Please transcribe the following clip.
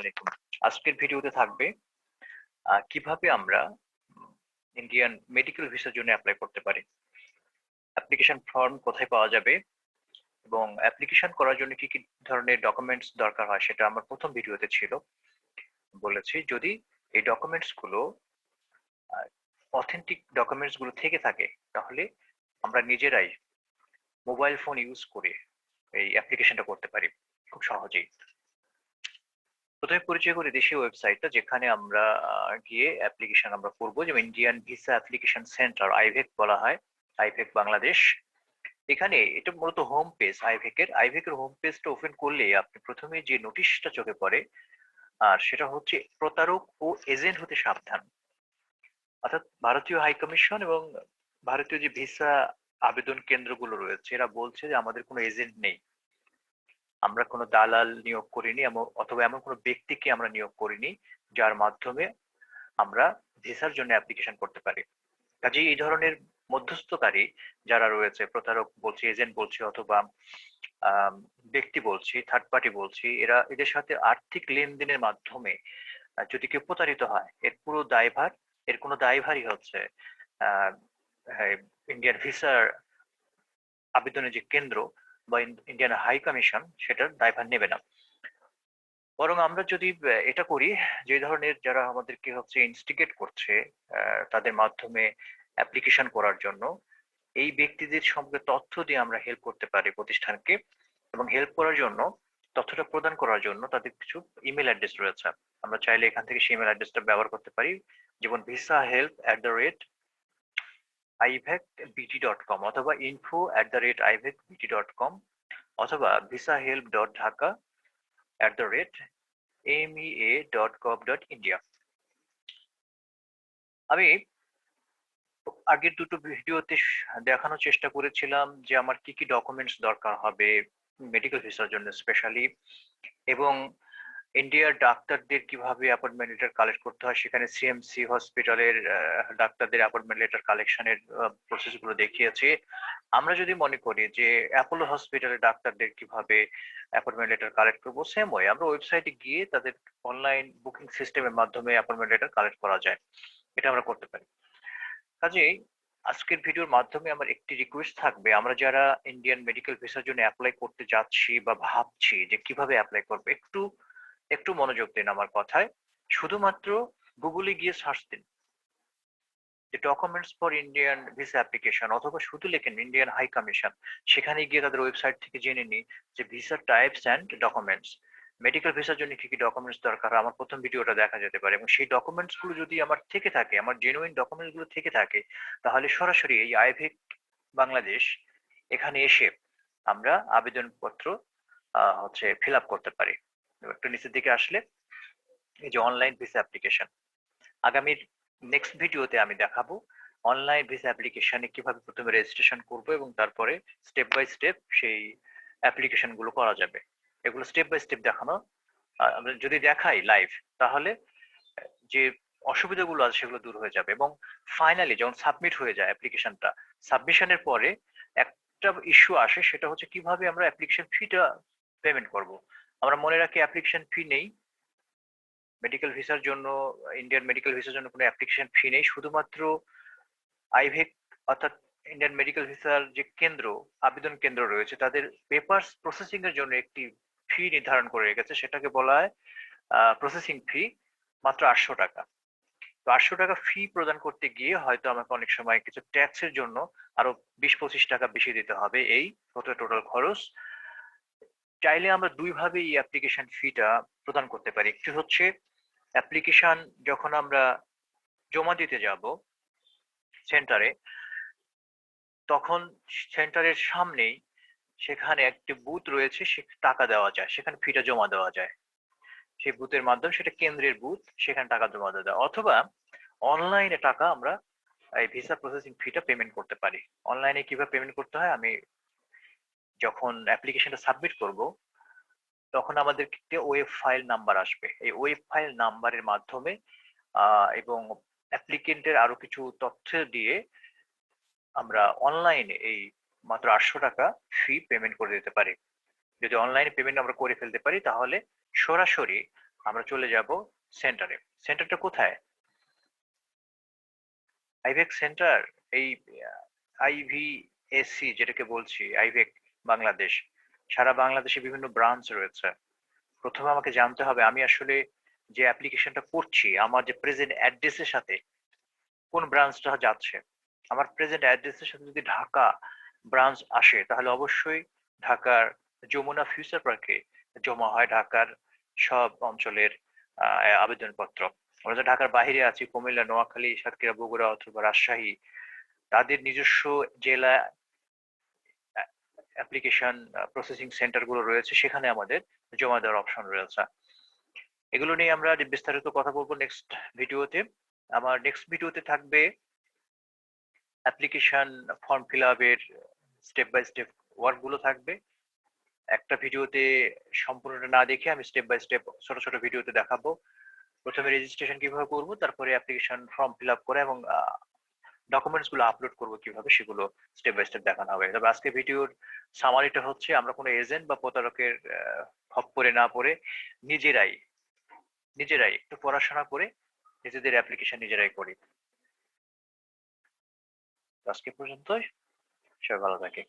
আলাইকুম আজকের ভিডিওতে থাকবে কীভাবে আমরা ইন্ডিয়ান মেডিকেল ভিসার জন্য অ্যাপ্লাই করতে পারি। অ্যাপ্লিকেশন ফর্ম কোথায় পাওয়া যাবে এবং অ্যাপ্লিকেশন করার জন্য কি কি ধরনের ডকুমেন্টস দরকার হয় সেটা আমার প্রথম ভিডিওতে ছিল। বলেছি, যদি এই ডকুমেন্টসগুলো অথেন্টিক ডকুমেন্টসগুলো থেকে থাকে, তাহলে আমরা নিজেরাই মোবাইল ফোন ইউজ করে এই অ্যাপ্লিকেশনটা করতে পারি। খুব সহজেই। প্রথমে পরিচয় করি দেশীয় ওয়েবসাইটটা যেখানে আমরা গিয়ে অ্যাপ্লিকেশন আমরা করব, যেমন Indian visa application centre IVAC বলা হয় আইভেক বাংলাদেশ এখানে এটা মূলত হোম পেজ আইভেকের আইভেকের হোম পেজটা ওপেন করলে আপনি প্রথমে যে নোটিশটা চোখে পড়ে, আর সেটা হচ্ছে প্রতারক ও এজেন্ট হতে সাবধান। অর্থাৎ ভারতীয় হাই কমিশন এবং ভারতীয় যে ভিসা আবেদন কেন্দ্রগুলো রয়েছে, এরা বলছে যে আমাদের কোনো এজেন্ট নেই। আমরা কোনো দালাল নিয়োগ করিনি অথবা এমন কোনো ব্যক্তিকে আমরা নিয়োগ করিনি, যার মাধ্যমে আমরা ভিসার জন্য অ্যাপ্লিকেশন করতে পারি। কাজেই এই ধরনের মধ্যস্থকারী যারা রয়েছে, প্রতারক বলছি এজেন্ট বলছি, অথবা ব্যক্তি বলছি থার্ড পার্টি বলছি, এরা এদের সাথে আর্থিক লেনদেনের মাধ্যমে যদি কেউ প্রতারিত হয়, এর পুরো দায়ভার, এর কোনো দায়ভারই হচ্ছে ইন্ডিয়ান ভিসার আবেদনের যে কেন্দ্র বা ইন্ডিয়ান হাই কমিশন সেটার দায়ভার নেবে না। বরং আমরা যদি এটা করি, যে ধরনের যারা আমাদেরকে হচ্ছে ইনস্টিগেট করছে তাদের মাধ্যমে অ্যাপ্লিকেশন করার জন্য, এই ব্যক্তিদের সম্পর্কে তথ্য দিয়ে আমরা হেল্প করতে পারি প্রতিষ্ঠানকে এবং হেল্প করার জন্য, তথ্যটা প্রদান করার জন্য তাদের কিছু ইমেল অ্যাড্রেস রয়েছে। আমরা চাইলে এখান থেকে সেই ইমেল অ্যাড্রেসটা ব্যবহার করতে পারি। যেমন visa help at the rate com অথবা info at the rate IVAC BD dot com অথবা visa help dot Dhaka at the rate dot dot India আমি আগের দুটো ভিডিওতে দেখানোর চেষ্টা করেছিলাম যে আমার কি কি ডকুমেন্টস দরকার হবে মেডিকেল ভিসার জন্য স্পেশালি এবং ইন্ডিয়ার ডাক্তারদের কীভাবে অ্যাপয়েন্টমেন্ট লেটার কালেক্ট করতে হয়? সেখানে সিএমসি হসপিটালের ডাক্তারদের অ্যাপয়েন্টমেন্ট লেটার কালেকশনের প্রসেসগুলো দেখিয়েছি। আমরা যদি মনে করি যে অ্যাপোলো হসপিটালের ডাক্তারদের কীভাবে অ্যাপয়েন্টমেন্ট লেটার কালেক্ট করব সেম ওয়ে আমরা ওয়েবসাইটে গিয়ে তাদের অনলাইন বুকিং সিস্টেমের মাধ্যমে অ্যাপয়েন্টমেন্ট লেটার কালেক্ট করা যায়। এটা আমরা করতে পারি। কাজেই আজকের ভিডিওর মাধ্যমে আমার একটি রিকোয়েস্ট থাকবে, আমরা যারা ইন্ডিয়ান মেডিকেল ভিসার জন্য অ্যাপ্লাই করতে যাচ্ছি বা ভাবছি যে কীভাবে অ্যাপ্লাই করব, একটু একটু মনোযোগ দিন আমার কথায়। শুধুমাত্র গুগলে গিয়ে সার্চ দিন। Documents for Indian visa application অথবা শুধু লেখেন ইন্ডিয়ান হাই কমিশন সেখানে গিয়ে তাদের ওয়েবসাইট থেকে জেনে নিই যে visa types and documents medical ভিসার জন্য কি কি ডকুমেন্টস দরকার? আমার প্রথম ভিডিওটা দেখা যেতে পারে। এবং সেই ডকুমেন্টসগুলো যদি আমার থেকে থাকে, আমার জেনুইন ডকুমেন্টসগুলো থেকে থাকে, তাহলে সরাসরি এই আইভেক বাংলাদেশ এখানে এসে আমরা আবেদনপত্র হচ্ছে ফিল আপ করতে পারি। একটু নিচের দিকে আসলে, এই যে অনলাইন ভিসা অ্যাপ্লিকেশন আগামীর নেক্সট ভিডিওতে আমি দেখাবো অনলাইন ভিসা অ্যাপ্লিকেশনে কীভাবে প্রথমে রেজিস্ট্রেশন করব এবং তারপরে স্টেপ বাই স্টেপ সেই অ্যাপ্লিকেশনগুলো করা যাবে। এগুলো স্টেপ বাই স্টেপ দেখানো আমরা যদি দেখাই লাইভ তাহলে, যে অসুবিধাগুলো আছে সেগুলো দূর হয়ে যাবে এবং ফাইনালি যখন সাবমিট হয়ে যায় অ্যাপ্লিকেশনটা সাবমিশনের পরে একটা ইস্যু আসে, সেটা হচ্ছে কীভাবে আমরা অ্যাপ্লিকেশন ফিটা পেমেন্ট করব। আমরা মনে রাখি অ্যাপ্লিকেশন ফি নেই। মেডিকেল ভিসার জন্য ইন্ডিয়ান মেডিকেল ভিসার জন্য কোনো অ্যাপ্লিকেশন ফি নেই। শুধুমাত্র আইভেক অর্থাৎ ইন্ডিয়ান মেডিকেল ভিসার যে কেন্দ্র, আবেদন কেন্দ্র রয়েছে, তাদের পেপারস প্রসেসিং এর জন্য একটি ফি নির্ধারণ করে রেখেছে। সেটাকে বলা হয় প্রসেসিং ফি মাত্র আটশো টাকা। তো আটশো টাকা ফি প্রদান করতে গিয়ে হয়তো আমাকে অনেক সময় কিছু ট্যাক্সের জন্য আরও বিশ পঁচিশ টাকা বেশি দিতে হবে। এই টোটাল খরচ? চাইলে আমরা দুই ভাবে এই অ্যাপ্লিকেশন ফিটা প্রদান করতে পারি। একটি হচ্ছে অ্যাপ্লিকেশন যখন আমরা জমা দিতে যাব সেন্টারে তখন সেন্টারের সামনেই সেখানে একটি বুথ রয়েছে, সে টাকা দেওয়া যায়, সেখানে ফিটা জমা দেওয়া যায়। সেই বুথের মাধ্যমে সেটা কেন্দ্রের বুথ সেখানে টাকা জমা দেওয়া যায়। অথবা অনলাইনে টাকা আমরা এই ভিসা প্রসেসিং ফিটা পেমেন্ট করতে পারি। অনলাইনে কীভাবে পেমেন্ট করতে হয় আমি যখন অ্যাপ্লিকেশনটা সাবমিট করব, তখন আমাদের একটি ওয়েব ফাইল নাম্বার আসবে। এই ওয়েব ফাইল নাম্বারের মাধ্যমে এবং অ্যাপ্লিকেন্টের আরও কিছু তথ্য দিয়ে আমরা অনলাইনে এই মাত্র আটশো টাকা ফি পেমেন্ট করে দিতে পারি। যদি অনলাইনে পেমেন্ট আমরা করে ফেলতে পারি, তাহলে সরাসরি আমরা চলে যাব সেন্টারে সেন্টারটা কোথায়? আইভেক সেন্টার এই আইভিএসসি যেটাকে বলছি আইভেক বাংলাদেশ। সারা বাংলাদেশে বিভিন্ন ব্রাঞ্চ রয়েছে। প্রথমে আমাকে জানতে হবে, আমি আসলে যে অ্যাপ্লিকেশনটা করছি, আমার যে প্রেজেন্ট অ্যাড্রেসের সাথে কোন ব্রাঞ্চটা যাচ্ছে? আমার প্রেজেন্ট অ্যাড্রেসের সাথে যদি ঢাকা ব্রাঞ্চ আসে, তাহলে অবশ্যই ঢাকার যমুনা ফিউচার পার্কে জমা হয় ঢাকার সব অঞ্চলের আবেদনপত্র। আমরা যে ঢাকার বাইরে আছি, কুমিল্লা, নোয়াখালী, সাতক্ষীরা, বগুড়া অথবা রাজশাহী। তাদের নিজস্ব জেলা অ্যাপ্লিকেশন প্রসেসিং সেন্টারগুলো রয়েছে, সেখানে আমাদের জমা দেওয়ার অপশন রয়েছে। এগুলো নিয়ে আমরা বিস্তারিত কথা বলব নেক্সট ভিডিওতে আমার নেক্সট ভিডিওতে থাকবে অ্যাপ্লিকেশন ফর্ম ফিল আপের স্টেপ বাই স্টেপ ওয়ার্কগুলো থাকবে। একটা ভিডিওতে সম্পূর্ণটা না দেখে আমি স্টেপ বাই স্টেপ ছোট ছোট ভিডিওতে দেখাবো। প্রথমে রেজিস্ট্রেশন কীভাবে করব, তারপরে অ্যাপ্লিকেশন ফর্ম ফিল আপ করে এবং ডকুমেন্টসগুলো আপলোড করব কীভাবে সেগুলো স্টেপ বাই স্টেপ দেখানো হবে। তবে আজকে ভিডিওর সামারিটা হচ্ছে আমরা কোনো এজেন্ট বা প্রতারকের আহ, করে না পড়ে নিজেরাই নিজেরাই একটু পড়াশোনা করে নিজেদের অ্যাপ্লিকেশন নিজেরাই করি। আজকে পর্যন্তই। সবাই ভালো থাকে